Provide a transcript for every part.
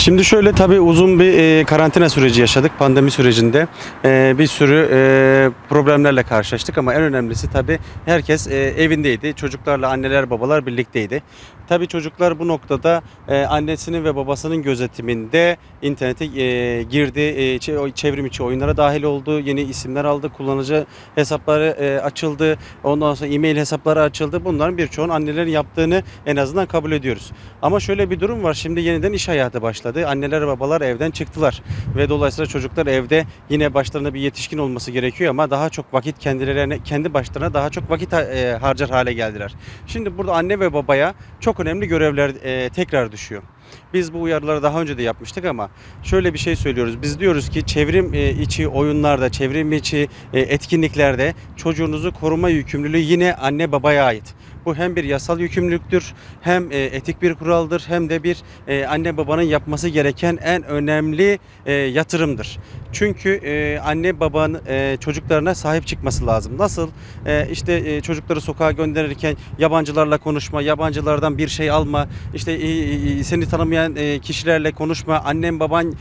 Şimdi şöyle tabii uzun bir e, karantina süreci yaşadık pandemi sürecinde. E, bir sürü e, problemlerle karşılaştık ama en önemlisi tabii herkes e, evindeydi. Çocuklarla anneler babalar birlikteydi. Tabii çocuklar bu noktada e, annesinin ve babasının gözetiminde internete e, girdi. E, çevrim içi oyunlara dahil oldu. Yeni isimler aldı. Kullanıcı hesapları e, açıldı. Ondan sonra e-mail hesapları açıldı. Bunların birçoğunu annelerin yaptığını en azından kabul ediyoruz. Ama şöyle bir durum var. Şimdi yeniden iş hayatı başladı. Anneler babalar evden çıktılar. Ve dolayısıyla çocuklar evde yine başlarında bir yetişkin olması gerekiyor ama daha çok vakit kendilerine kendi başlarına daha çok vakit e, harcar hale geldiler. Şimdi burada anne ve babaya çok önemli görevler e, tekrar düşüyor. Biz bu uyarıları daha önce de yapmıştık ama şöyle bir şey söylüyoruz. Biz diyoruz ki çevrim e, içi oyunlarda, çevrim içi e, etkinliklerde çocuğunuzu koruma yükümlülüğü yine anne babaya ait. Bu hem bir yasal yükümlülüktür, hem e, etik bir kuraldır, hem de bir e, anne babanın yapması gereken en önemli e, yatırımdır. Çünkü anne babanın çocuklarına sahip çıkması lazım. Nasıl? İşte çocukları sokağa gönderirken yabancılarla konuşma, yabancılardan bir şey alma, işte seni tanımayan kişilerle konuşma, annem baban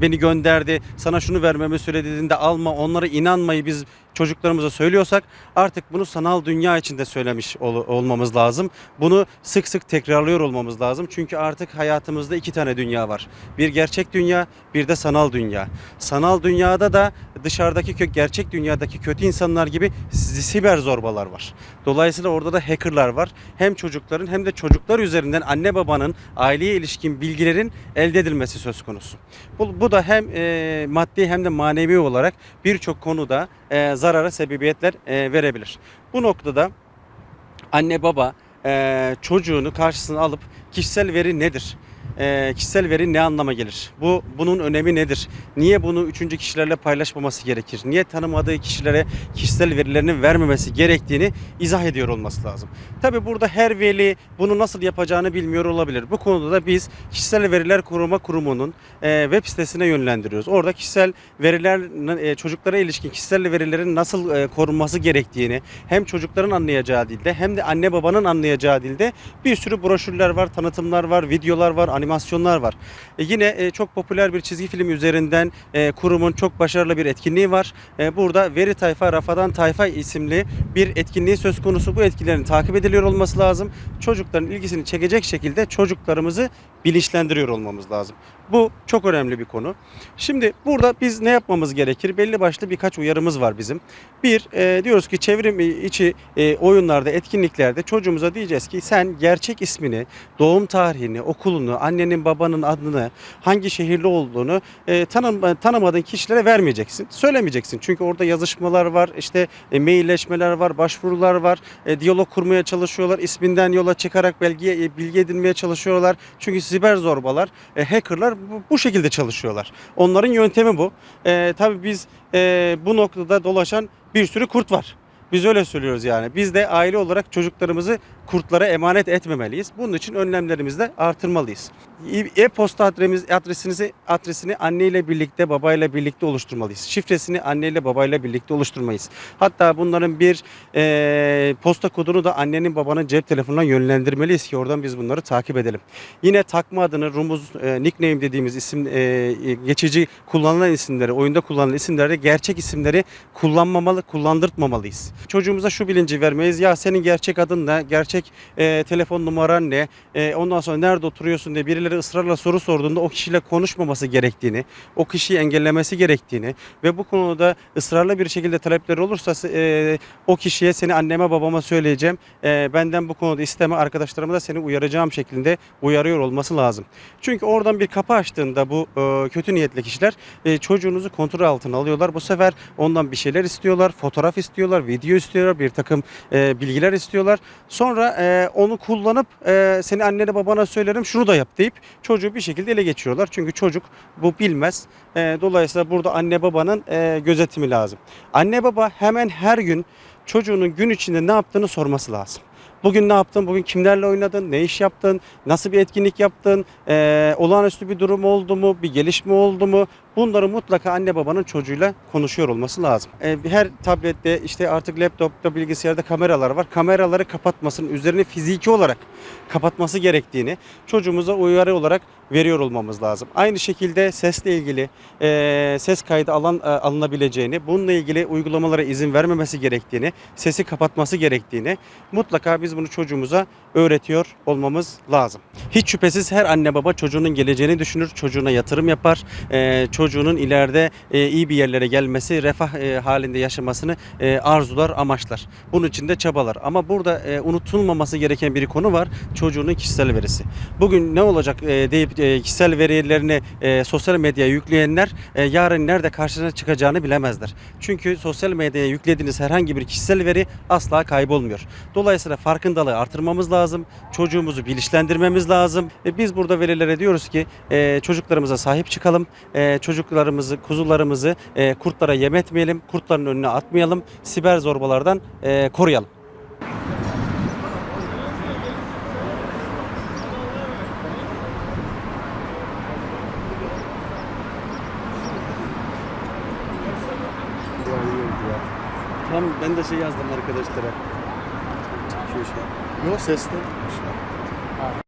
beni gönderdi, sana şunu vermemi söylediğinde alma, onlara inanmayı biz çocuklarımıza söylüyorsak artık bunu sanal dünya içinde söylemiş ol- olmamız lazım. Bunu sık sık tekrarlıyor olmamız lazım. Çünkü artık hayatımızda iki tane dünya var. Bir gerçek dünya, bir de sanal dünya. Sanal dünyada da dışarıdaki gerçek dünyadaki kötü insanlar gibi si- siber zorbalar var. Dolayısıyla orada da hackerlar var. Hem çocukların hem de çocuklar üzerinden anne babanın aileye ilişkin bilgilerin elde edilmesi söz konusu. Bu, bu da hem e, maddi hem de manevi olarak birçok konuda e, zarara sebebiyetler e, verebilir. Bu noktada anne baba e, çocuğunu karşısına alıp kişisel veri nedir? E, kişisel veri ne anlama gelir? Bu bunun önemi nedir? Niye bunu üçüncü kişilerle paylaşmaması gerekir? Niye tanımadığı kişilere kişisel verilerini vermemesi gerektiğini izah ediyor olması lazım. Tabi burada her veli bunu nasıl yapacağını bilmiyor olabilir. Bu konuda da biz Kişisel Veriler Koruma Kurumu'nun e, web sitesine yönlendiriyoruz. Orada kişisel veriler e, çocuklara ilişkin kişisel verilerin nasıl e, korunması gerektiğini hem çocukların anlayacağı dilde hem de anne babanın anlayacağı dilde bir sürü broşürler var, tanıtımlar var, videolar var, animasyonlar var. E, yine e, çok popüler bir çizgi film üzerinden e, kurumun çok başarılı bir etkinliği var. E, burada Veri Tayfa Rafadan Tayfa isimli bir etkinliği söz konusu. Bu etkilerin takip ediliyor olması lazım. Çocukların ilgisini çekecek şekilde çocuklarımızı bilinçlendiriyor olmamız lazım. Bu çok önemli bir konu. Şimdi burada biz ne yapmamız gerekir? Belli başlı birkaç uyarımız var bizim. Bir, e, diyoruz ki çevrim içi e, oyunlarda, etkinliklerde çocuğumuza diyeceğiz ki sen gerçek ismini, doğum tarihini, okulunu, annenin babanın adını, hangi şehirli olduğunu e, tanım, tanımadığın kişilere vermeyeceksin. Söylemeyeceksin. Çünkü orada yazışmalar var, işte e, mailleşmeler var, başvurular var, e, diyalog kurmaya çalışıyorlar. isminden yola çıkarak belge, e, bilgi edinmeye çalışıyorlar. Çünkü siber zorbalar, e, hackerlar bu, bu şekilde çalışıyorlar. Onların yöntemi bu. E, tabii biz e, bu noktada dolaşan bir sürü kurt var. Biz öyle söylüyoruz yani. Biz de aile olarak çocuklarımızı kurtlara emanet etmemeliyiz. Bunun için önlemlerimizi de artırmalıyız. E-posta adresimiz, adresinizi, adresini anneyle birlikte, babayla birlikte oluşturmalıyız. Şifresini anneyle babayla birlikte oluşturmayız. Hatta bunların bir e, posta kodunu da annenin babanın cep telefonundan yönlendirmeliyiz ki oradan biz bunları takip edelim. Yine takma adını, rumuz, e, nickname dediğimiz isim e, geçici kullanılan isimleri, oyunda kullanılan isimleri gerçek isimleri kullanmamalı, kullandırtmamalıyız. Çocuğumuza şu bilinci vermeyiz. Ya senin gerçek adın ne? Gerçek e, telefon numaran ne? E, ondan sonra nerede oturuyorsun diye birileri ısrarla soru sorduğunda o kişiyle konuşmaması gerektiğini, o kişiyi engellemesi gerektiğini ve bu konuda ısrarlı bir şekilde talepleri olursa e, o kişiye seni anneme babama söyleyeceğim. E, benden bu konuda isteme arkadaşlarıma da seni uyaracağım şeklinde uyarıyor olması lazım. Çünkü oradan bir kapı açtığında bu e, kötü niyetli kişiler e, çocuğunuzu kontrol altına alıyorlar. Bu sefer ondan bir şeyler istiyorlar, fotoğraf istiyorlar, video istiyorlar, bir takım e, bilgiler istiyorlar. Sonra e, onu kullanıp e, seni annene babana söylerim şunu da yap deyip çocuğu bir şekilde ele geçiriyorlar. Çünkü çocuk bu bilmez. E, dolayısıyla burada anne babanın e, gözetimi lazım. Anne baba hemen her gün çocuğunun gün içinde ne yaptığını sorması lazım. Bugün ne yaptın? Bugün kimlerle oynadın? Ne iş yaptın? Nasıl bir etkinlik yaptın? Ee, olağanüstü bir durum oldu mu? Bir gelişme oldu mu? Bunları mutlaka anne babanın çocuğuyla konuşuyor olması lazım. E, her tablette işte artık laptopta bilgisayarda kameralar var. Kameraları kapatmasının üzerine fiziki olarak kapatması gerektiğini çocuğumuza uyarı olarak veriyor olmamız lazım. Aynı şekilde sesle ilgili e, ses kaydı alan e, alınabileceğini, bununla ilgili uygulamalara izin vermemesi gerektiğini, sesi kapatması gerektiğini mutlaka biz bunu çocuğumuza öğretiyor olmamız lazım. Hiç şüphesiz her anne baba çocuğunun geleceğini düşünür, çocuğuna yatırım yapar, e, çocuğunun ileride e, iyi bir yerlere gelmesi, refah e, halinde yaşamasını e, arzular, amaçlar. Bunun için de çabalar. Ama burada e, unutulmaması gereken bir konu var, çocuğunun kişisel verisi. Bugün ne olacak e, deyip e, kişisel verilerini e, sosyal medyaya yükleyenler e, yarın nerede karşına çıkacağını bilemezler. Çünkü sosyal medyaya yüklediğiniz herhangi bir kişisel veri asla kaybolmuyor. Dolayısıyla farkındalığı artırmamız lazım. Çocuğumuzu bilinçlendirmemiz lazım. E, biz burada velilere diyoruz ki e, çocuklarımıza sahip çıkalım. E, çocuklarımızı, kuzularımızı e, kurtlara yem etmeyelim. Kurtların önüne atmayalım. Siber zorbalardan e, koruyalım. Tam ben de şey yazdım arkadaşlara. Yaşa. Yok sesli. Yaşa.